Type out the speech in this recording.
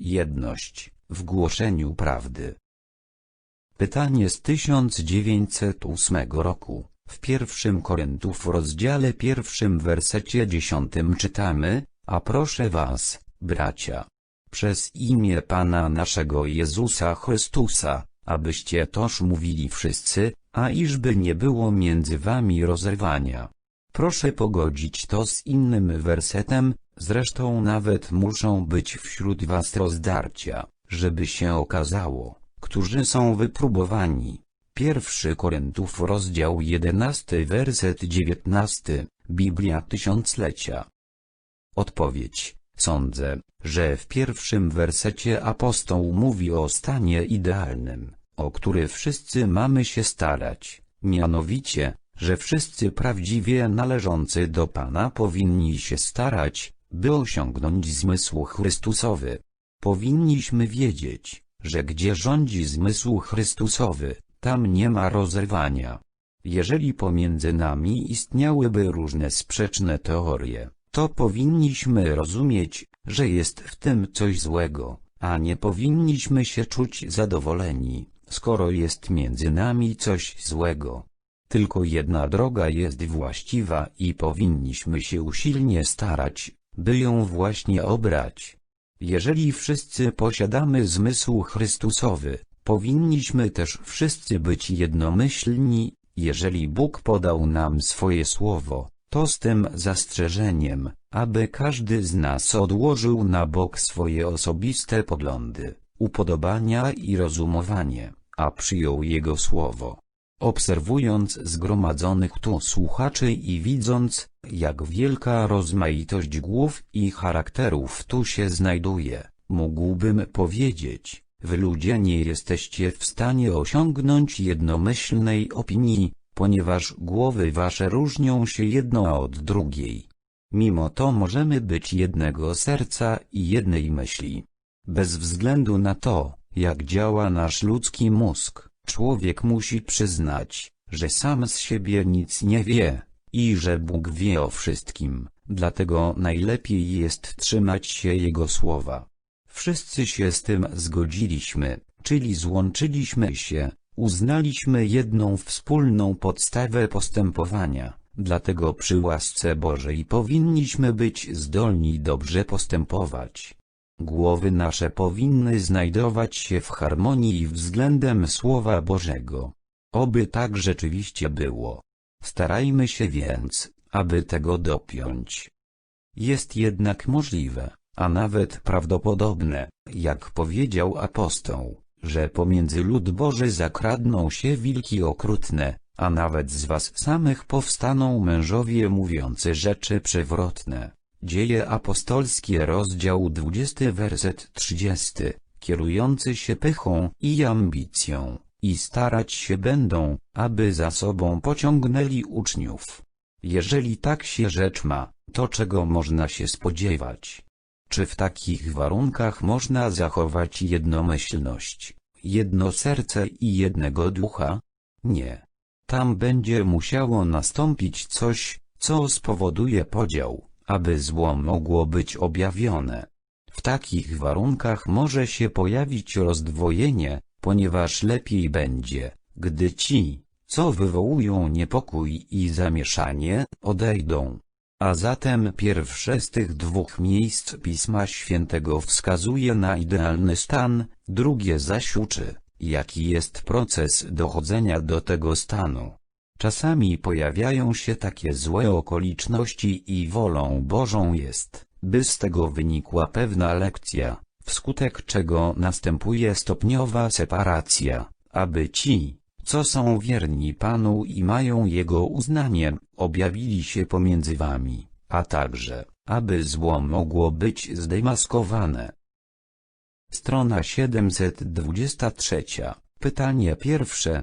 jedność, w głoszeniu prawdy. Pytanie z 1908 roku. W pierwszym Koryntów rozdziale pierwszym wersecie dziesiątym czytamy, a proszę was, bracia, przez imię Pana naszego Jezusa Chrystusa, abyście toż mówili wszyscy, a iżby nie było między wami rozerwania. Proszę pogodzić to z innym wersetem, zresztą nawet muszą być wśród was rozdarcia, żeby się okazało, którzy są wypróbowani. Pierwszy Koryntów rozdział 11 werset 19, Biblia Tysiąclecia. Odpowiedź. Sądzę, że w pierwszym wersecie apostoł mówi o stanie idealnym, o który wszyscy mamy się starać, mianowicie, że wszyscy prawdziwie należący do Pana powinni się starać, by osiągnąć zmysł Chrystusowy. Powinniśmy wiedzieć, że gdzie rządzi zmysł Chrystusowy, tam nie ma rozerwania. Jeżeli pomiędzy nami istniałyby różne sprzeczne teorie, to powinniśmy rozumieć, że jest w tym coś złego, a nie powinniśmy się czuć zadowoleni, skoro jest między nami coś złego. Tylko jedna droga jest właściwa i powinniśmy się usilnie starać, by ją właśnie obrać. Jeżeli wszyscy posiadamy zmysł Chrystusowy, powinniśmy też wszyscy być jednomyślni, jeżeli Bóg podał nam swoje słowo, to z tym zastrzeżeniem, aby każdy z nas odłożył na bok swoje osobiste poglądy, upodobania i rozumowanie, a przyjął Jego słowo. Obserwując zgromadzonych tu słuchaczy i widząc, jak wielka rozmaitość głów i charakterów tu się znajduje, mógłbym powiedzieć, wy ludzie nie jesteście w stanie osiągnąć jednomyślnej opinii, ponieważ głowy wasze różnią się jedna od drugiej. Mimo to możemy być jednego serca i jednej myśli. Bez względu na to, jak działa nasz ludzki mózg, człowiek musi przyznać, że sam z siebie nic nie wie, i że Bóg wie o wszystkim, dlatego najlepiej jest trzymać się Jego słowa. Wszyscy się z tym zgodziliśmy, czyli złączyliśmy się, uznaliśmy jedną wspólną podstawę postępowania, dlatego przy łasce Bożej powinniśmy być zdolni dobrze postępować. Głowy nasze powinny znajdować się w harmonii względem Słowa Bożego. Oby tak rzeczywiście było. Starajmy się więc, aby tego dopiąć. Jest jednak możliwe, a nawet prawdopodobne, jak powiedział apostoł, że pomiędzy lud Boży zakradną się wilki okrutne, a nawet z was samych powstaną mężowie mówiący rzeczy przewrotne. Dzieje apostolskie rozdział 20 werset 30, kierujący się pychą i ambicją, i starać się będą, aby za sobą pociągnęli uczniów. Jeżeli tak się rzecz ma, to czego można się spodziewać? Czy w takich warunkach można zachować jednomyślność, jedno serce i jednego ducha? Nie. Tam będzie musiało nastąpić coś, co spowoduje podział, aby zło mogło być objawione. W takich warunkach może się pojawić rozdwojenie, ponieważ lepiej będzie, gdy ci, co wywołują niepokój i zamieszanie, odejdą. A zatem pierwsze z tych dwóch miejsc Pisma Świętego wskazuje na idealny stan, drugie zaś uczy, jaki jest proces dochodzenia do tego stanu. Czasami pojawiają się takie złe okoliczności i wolą Bożą jest, by z tego wynikła pewna lekcja, wskutek czego następuje stopniowa separacja, aby ci, co są wierni Panu i mają Jego uznanie, objawili się pomiędzy wami, a także, aby zło mogło być zdemaskowane. Strona 723, pytanie pierwsze.